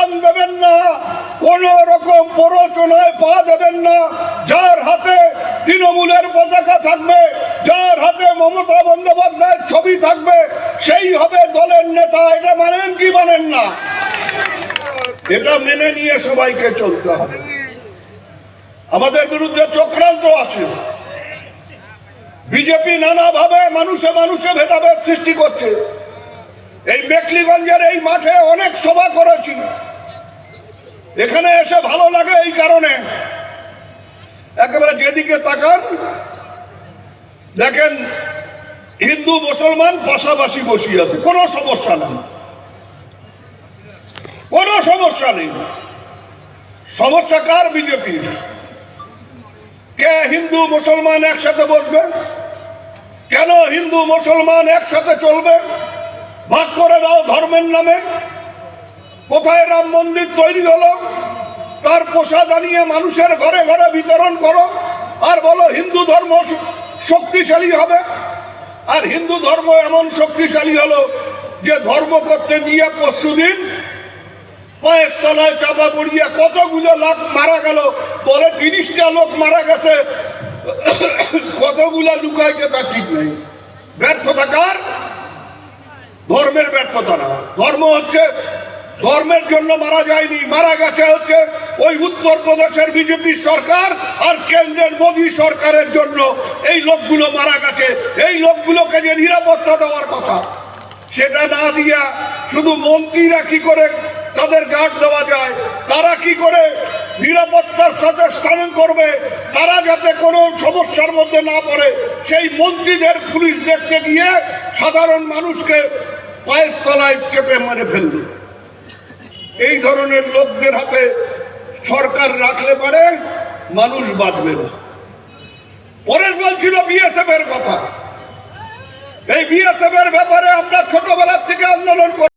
কান দেবেন না, কোন রকম প্ররোচনায় পা দেবেন না। যার হাতে তৃণমূলের পতাকা থাকবে, যার হাতে মমতা বন্দ্যোপাধ্যায়ের ছবি থাকবে, সেই হবে দলের নেতা। এটা মানেন কি, মানেন না? এটা মেনে নিয়ে সবাইকে চলতে হবে। আমাদের বিরুদ্ধে চক্রান্ত আছে। বিজেপি নানাভাবে মানুষে মানুষে ভেদাভেদ সৃষ্টি করছে। এই মেকলিগঞ্জের এই মাঠে অনেক সভা করেছি। এখানে এসে ভালো লাগে এই কারণে। একেবারে যেদিকে তাকান, দেখেন হিন্দু, মুসলমান পাশাপাশি বসিয়ে আছে। কোনো সমস্যা নেই। কোনো সমস্যা নেই। সমস্যা কার বিজেপির কে হিন্দু, মুসলমান একসাথে বসবে? কেন হিন্দু, মুসলমান একসাথে চলবে? ভাগ করে দাও ধর্মের নামে। কোথায় রাম মন্দির তৈরি হলো? তার পোষা জানিয়ে মানুষের ঘরে ঘরে বিতরণ করো। আর বলো, হিন্দু ধর্ম শক্তিশালী হবে? আর হিন্দু ধর্ম এমন শক্তিশালী হলো যে ধর্ম করতে গিয়ে পরশুদিন পায়ের তলায় চাপা পড়িয়া কতগুলো লোক মারা গেল? বলে তিরিশটা লোক মারা গেছে। কতগুলা লুকাইছে তা ঠিক নেই। ব্যর্থতা কার? ধর্মের ব্যর্থতা না। ধর্ম হচ্ছে ধর্মের জন্য মারা যায়নি, মারা গেছে হচ্ছে ওই উত্তর প্রদেশের বিজেপি সরকার আর কেন্দ্রের মোদী সরকারের জন্য। এই লোকগুলো মারা গেছে। এই লোকগুলোকে যে নিরাপত্তা দেওয়ার কথা, সেটা না দিয়া শুধু মন্ত্রীরা কি করে তাদের গার্ড দেওয়া যায়? তারা কি করে নিরাপত্তার সাথে স্থান করবে? তারা যাতে কোনো সমস্যার মধ্যে না পড়ে, সেই মন্ত্রীদের পুলিশ দেখতে গিয়ে সাধারণ মানুষকে পায়ের তলায় চেপে মেরে ফেলল এই ধরনের লোকদের হাতে সরকার রাখলে পারে, মানুষ বাঁচবে না। পরের বলছিল বিএসএফ এর কথা। এই বিএসএফ এর ব্যাপারে আমরা ছোটবেলার থেকে আন্দোলন